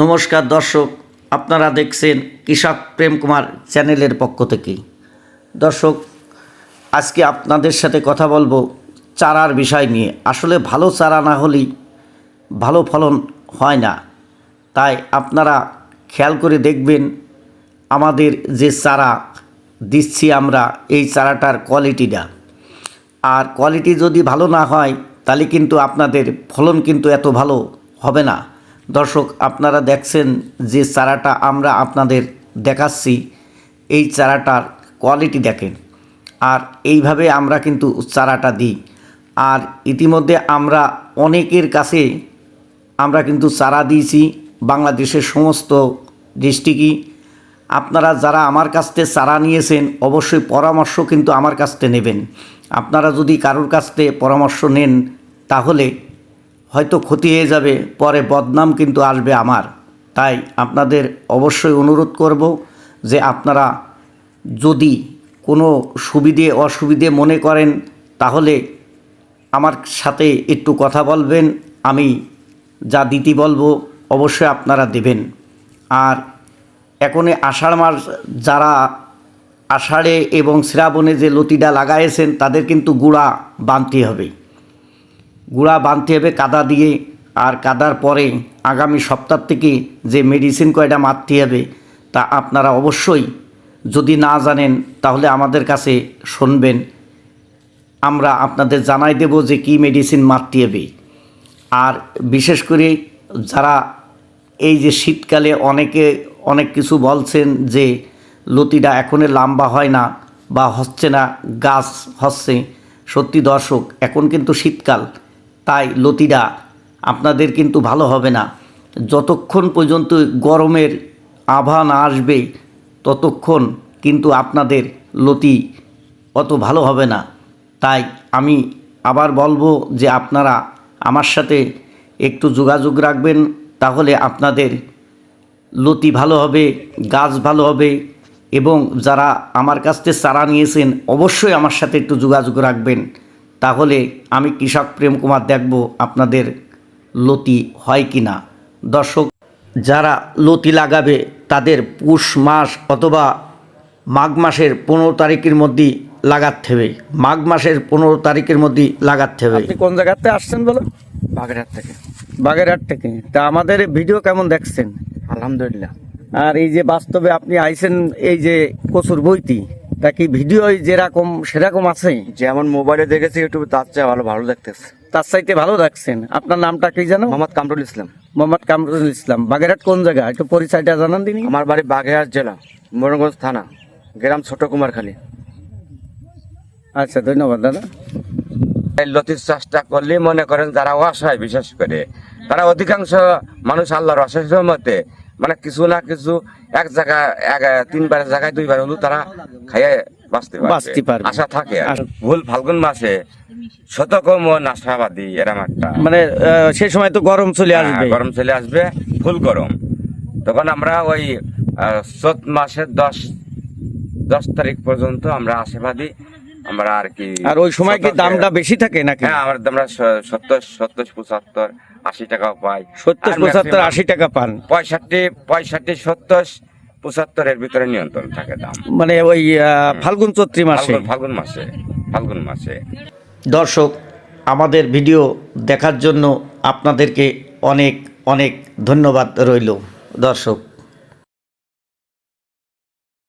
নমস্কার দর্শক, আপনারা দেখছেন কৃষক প্রেম কুমার চ্যানেলের পক্ষ থেকে। দর্শক, আজকে আপনাদের সাথে কথা বলব চারার বিষয় নিয়ে। আসলে ভালো চারা না হলেই ভালো ফলন হয় না। তাই আপনারা খেয়াল করে দেখবেন, আমাদের যে চারা দিচ্ছি আমরা, এই চারাটার কোয়ালিটিটা আর কোয়ালিটি যদি ভালো না হয়, তাহলে কিন্তু আপনাদের ফলন কিন্তু এত ভালো হবে না। দর্শক, আপনারা দেখছেন যে চারাটা আমরা আপনাদের দেখাচ্ছি। এই চারাটার কোয়ালিটি দেখেন। আর এইভাবে আমরা কিন্তু চারাটা দিই। আর ইতিমধ্যে আমরা অনেকের কাছে আমরা কিন্তু চারা দিয়েছি বাংলাদেশের সমস্ত ডিস্ট্রিক্টই। আপনারা যারা আমার কাছ থেকে চারা নিয়েছেন, অবশ্যই পরামর্শ কিন্তু আমার কাছ থেকে নেবেন। আপনারা যদি কারোর কাছ থেকে পরামর্শ নেন, তাহলে হয়তো ক্ষতি হয়ে যাবে, পরে বদনাম কিন্তু আসবে আমার। তাই আপনাদের অবশ্যই অনুরোধ করব যে আপনারা যদি কোনো সুবিধে, অসুবিধে মনে করেন, তাহলে আমার সাথে একটু কথা বলবেন, আমি যা দিতে বলব অবশ্যই আপনারা দেবেন। আর এখন আষাঢ় মাস, যারা আষাঢ়ে এবং শ্রাবণে যে লতিটা লাগাইছেন, তাদের কিন্তু গুঁড়া বাঁধতে হবে। গুঁড়া বাঁধতে হবে, কাদা দিয়ে। আর কাদার পরে আগামী সপ্তাহ থেকে যে মেডিসিন কয়টা মারতে হবে, তা আপনারা অবশ্যই যদি না জানেন, তাহলে আমাদের কাছে শুনবেন। আমরা আপনাদের জানাই দেব যে কি মেডিসিন মারতে হবে। আর বিশেষ করে যারা এই যে শীতকালে অনেকে অনেক কিছু বলছেন যে লতিটা এখনই লম্বা হয় না বা হচ্ছে না, গাছ হচ্ছে। সত্যি দর্শক, এখন কিন্তু শীতকাল। তাই লতিটা আপনাদের কিন্তু ভালো হবে না। যতক্ষণ পর্যন্ত গরমের আভা না আসবে, ততক্ষণ কিন্তু আপনাদের লতি অত ভালো হবে না। তাই আমি আবার বলব যে আপনারা আমার সাথে একটু যোগাযোগ রাখবেন, তাহলে আপনাদের লতি ভালো হবে, গাছ ভালো হবে এবং যারা আমার কাছ থেকে চারা নিয়েছেন, অবশ্যই আমার সাথে একটু যোগাযোগ রাখবেন। তাহলে আমি কৃষক প্রেম কুমার দেখব আপনাদের লতি হয় কি না দর্শক যারা লতি লাগাবে তাদের পুষ মাস অথবা মাঘ মাসের পনেরো তারিখের মধ্যেই লাগাতে হবে। মাঘ মাসের পনেরো তারিখের মধ্যেই লাগাতে হবে। আপনি কোন জায়গাতে আসছেন বলো? বাগেরহাট থেকে। বাগেরহাট থেকে। তা আমাদের ভিডিও কেমন দেখছেন? আলহামদুলিল্লাহ। আর এই যে বাস্তবে আপনি আইছেন এই যে কচুর বইতি তা কি ভিডিও যেরকম সেরকম আছে যেমন মোবাইলে দেখেছি ইউটিউবে তার চেয়ে ভালো ভালো দেখতেছে। তার চাইতে ভালো দেখছেন। আপনার নামটা কি জানো মোহাম্মদ কামরুল ইসলাম। মোহাম্মদ কামরুল ইসলাম। বাগেরহাট কোন জায়গা? একটু পরিচয়টা জানান দিন আমার বাড়ি বাগেরহাট জেলা মোরনগঞ্জ থানা গ্রাম ছোট কুমারখালী আচ্ছা ধন্যবাদ দাদা। লতির চাষটা করলে মনে করেন যারা অসহায় বিশেষ করে। তারা অধিকাংশ মানুষ আল্লাহর অশেষ মতে মানে কিছু না কিছু এক জায়গা এক তিনবার জায়গায় দুইবার হলেও তারা খাইয়ে বাঁচতে বাঁচতে পারবে। আশা থাকে আর। ভুল ফাল্গুন মাসে শতকম ও নাশাবাদী এরম একটা মানে সেই সময় তো গরম চলে আসবে হ্যাঁ, গরম চলে আসবে ফুল গরম তখন আমরা ওই চৈত মাসের দশ দশ তারিখ পর্যন্ত আমরা আশাবাদী আমরা আর কি আর ওই সময় কি দামটা বেশি থাকে নাকি? হ্যাঁ আমরা আমরা স- সত্তর সত্তর পঁচাত্তর আশি টাকাও পাই। সত্তর পঁচাত্তর আশি টাকা পান। পঁয়ষট্টি পঁয়ষট্টি সত্তর পঁচাত্তরের ভিতরে নিয়ন্ত্রণ থাকে দাম। মানে ওই আহ, ফাল্গুন চৈত্রী মাসে? ফাল্গুন মাসে ফাল্গুন মাসে। দর্শক আমাদের ভিডিও দেখার জন্য আপনাদেরকে অনেক অনেক ধন্যবাদ রইল। দর্শক